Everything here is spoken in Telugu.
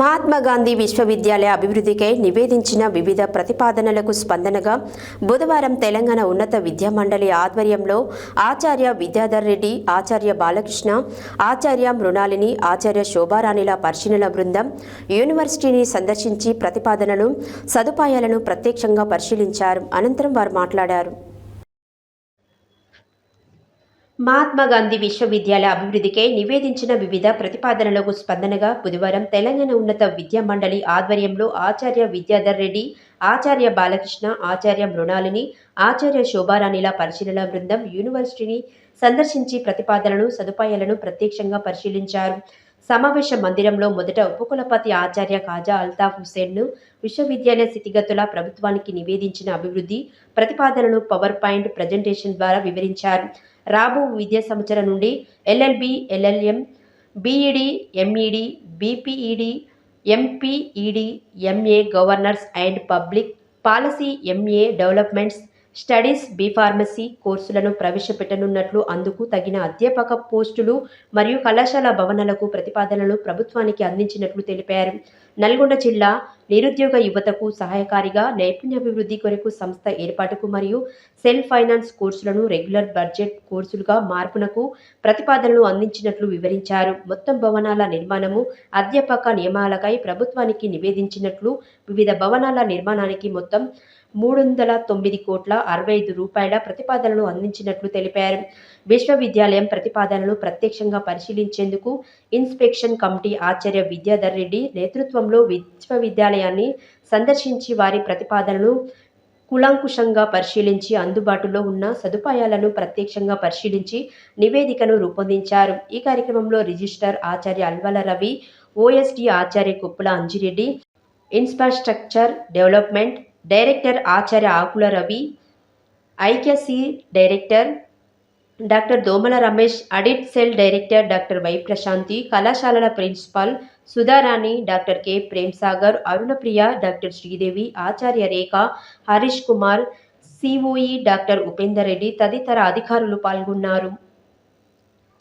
మహాత్మా గాంధీ విశ్వవిద్యాలయ అభివృద్ధికై నివేదించిన వివిధ ప్రతిపాదనలకు స్పందనగా బుధవారం తెలంగాణ ఉన్నత విద్యా మండలి ఆధ్వర్యంలో ఆచార్య విద్యాధర్ రెడ్డి ఆచార్య బాలకృష్ణ ఆచార్య మృణాలిని ఆచార్య శోభారాణిల పరిశీలన బృందం యూనివర్సిటీని సందర్శించి ప్రతిపాదనలు సదుపాయాలను ప్రత్యక్షంగా పరిశీలించారు. అనంతరం వారు మాట్లాడారు. మహాత్మా గాంధీ విశ్వవిద్యాలయ అభివృద్ధికే నివేదించిన వివిధ ప్రతిపాదనలకు స్పందనగా బుధవారం తెలంగాణ ఉన్నత విద్యా మండలి ఆధ్వర్యంలో ఆచార్య విద్యాధర్ రెడ్డి ఆచార్య బాలకృష్ణ ఆచార్య మృణాలిని ఆచార్య శోభారాణిల పరిశీలన బృందం యూనివర్సిటీని సందర్శించి ప్రతిపాదనలు సదుపాయాలను ప్రత్యక్షంగా పరిశీలించారు. సమావేశ మందిరంలో మొదట ఉపకులపతి ఆచార్య ఖాజా అల్తాఫ్ హుసేన్ను విశ్వవిద్యాలయ స్థితిగతుల ప్రభుత్వానికి నివేదించిన అభివృద్ధి ప్రతిపాదనలు పవర్ పాయింట్ ప్రజెంటేషన్ ద్వారా వివరించారు. రాబో విద్యా సంవత్సరం నుండి LLB LLM BEd MEd BPEd MPEd MA governors and public policy MA developments studies B pharmacy కోర్సులను ప్రవేశపెట్టనున్నట్లు అందుకు తగిన అధ్యాపక పోస్టులు మరియు కళాశాల భవనాలకు ప్రతిపాదనలు ప్రభుత్వానికి అందించినట్లు తెలిపారు. నల్గొండ జిల్లా నిరుద్యోగ యువతకు సహాయకారిగా నైపుణ్యాభివృద్ధి కొరకు సంస్థ ఏర్పాటుకు మరియు సెల్ఫ్ ఫైనాన్స్ కోర్సులను రెగ్యులర్ బడ్జెట్ కోర్సులుగా మార్పునకు ప్రతిపాదనలు అందించినట్లు వివరించారు. మొత్తం భవనాల నిర్మాణము అధ్యాపక నియమాలకై ప్రభుత్వానికి నివేదించినట్లు వివిధ భవనాల నిర్మాణానికి మొత్తం మూడు వందల తొమ్మిది కోట్ల అరవై ఐదు రూపాయల ప్రతిపాదనలు అందించినట్లు తెలిపారు. విశ్వవిద్యాలయం ప్రతిపాదనలు ప్రత్యక్షంగా పరిశీలించేందుకు ఇన్స్పెక్షన్ కమిటీ ఆచార్య విద్యాధర్ రెడ్డి నేతృత్వంలో విశ్వవిద్యాలయాన్ని సందర్శించి వారి ప్రతిపాదనలు కులంకుషంగా పరిశీలించి అందుబాటులో ఉన్న సదుపాయాలను ప్రత్యక్షంగా పరిశీలించి నివేదికను రూపొందించారు. ఈ కార్యక్రమంలో రిజిస్టర్ ఆచార్య అల్వల రవి ఓఎస్డి ఆచార్య Kuppula Anjireddy infrastructure development director ఆచార్య Akula Ravi IQAC director doctor Domala Ramesh audit cell director doctor Y Prashanthi కళాశాలల principal Sudharani doctor K. Premsagar Arunapriya doctor Sridevi ఆచార్య రేఖ హరీష్ కుమార్ సిఓఈ డాక్టర్ ఉపేందర్ రెడ్డి తదితర అధికారులు పాల్గొన్నారు.